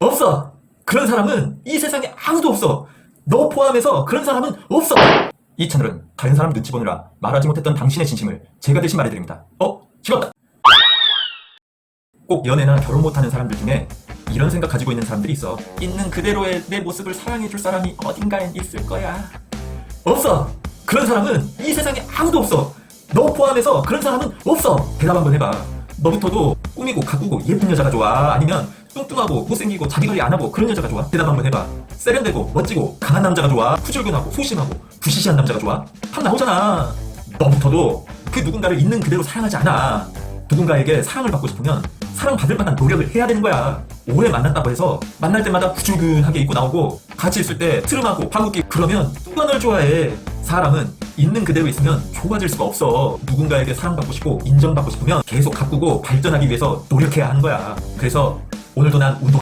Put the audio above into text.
없어. 그런 사람은 이 세상에 아무도 없어. 너 포함해서 그런 사람은 없어. 이 채널은 다른 사람 눈치 보느라 말하지 못했던 당신의 진심을 제가 대신 말해드립니다. 어? 식었다. 꼭 연애나 결혼 못하는 사람들 중에 이런 생각 가지고 있는 사람들이 있어. 있는 그대로의 내 모습을 사랑해줄 사람이 어딘가에 있을 거야. 없어. 그런 사람은 이 세상에 아무도 없어. 너 포함해서 그런 사람은 없어. 대답 한번 해봐. 너부터도 꾸미고 가꾸고 예쁜 여자가 좋아? 아니면 뚱뚱하고 못생기고 자기 관리 안 하고 그런 여자가 좋아? 대답 한번 해봐. 세련되고 멋지고 강한 남자가 좋아? 푸질근하고 소심하고 부시시한 남자가 좋아? 답 나오잖아. 너부터도 그 누군가를 있는 그대로 사랑하지 않아. 누군가에게 사랑을 받고 싶으면 사랑받을 만한 노력을 해야 되는 거야. 오래 만났다고 해서 만날 때마다 부줄근하게 입고 나오고 같이 있을 때 트름하고 방귀 그러면 누가 널 좋아해? 사람은 있는 그대로 있으면 좋아질 수가 없어. 누군가에게 사랑받고 싶고 인정받고 싶으면 계속 가꾸고 발전하기 위해서 노력해야 하는 거야. 그래서 오늘도 난 운동